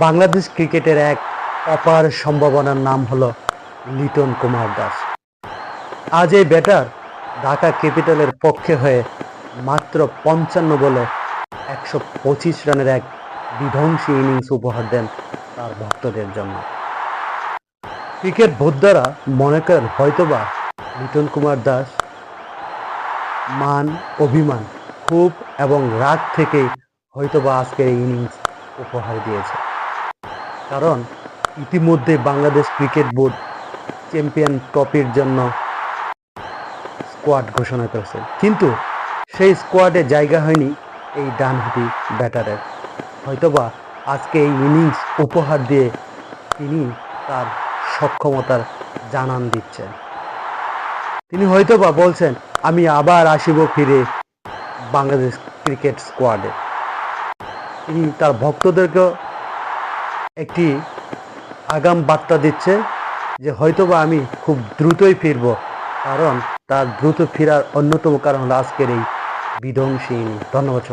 বাংলাদেশ ক্রিকেটের এক অপার সম্ভাবনার নাম হলো লিটন কুমার দাস। আজ এই ব্যাটার ঢাকা ক্যাপিটালের পক্ষে হয়ে মাত্র পঞ্চান্ন বলে একশো পঁচিশ রানের এক বিধ্বংসী ইনিংস উপহার দেন তার ভক্তদের জন্য। ক্রিকেট বোদ্ধারা মনে করেন হয়তোবা লিটন কুমার দাস মান, অভিমান খুব এবং রাগ থেকেই হয়তোবা আজকের ইনিংস উপহার দিয়েছে। কারণ ইতিমধ্যে বাংলাদেশ ক্রিকেট বোর্ড চ্যাম্পিয়ন ট্রফির জন্য স্কোয়াড ঘোষণা করেছে। কিন্তু সেই স্কোয়াডে জায়গা হয়নি এই ডানহাতি ব্যাটারের। হয়তোবা আজকে এই ইনিংস উপহার দিয়ে তিনি তার সক্ষমতার জানান দিচ্ছেন। তিনি হয়তোবা বলছেন, আমি আবার আসিব ফিরে বাংলাদেশ ক্রিকেট স্কোয়াডে। তিনি তার ভক্তদেরকেও একটি আগাম বার্তা দিচ্ছে যে হয়তোবা আমি খুব দ্রুতই ফিরব, কারণ তার দ্রুত ফেরার অন্যতম কারণ হলো আজকের এই বিধ্বংসী ধন্যবাদ।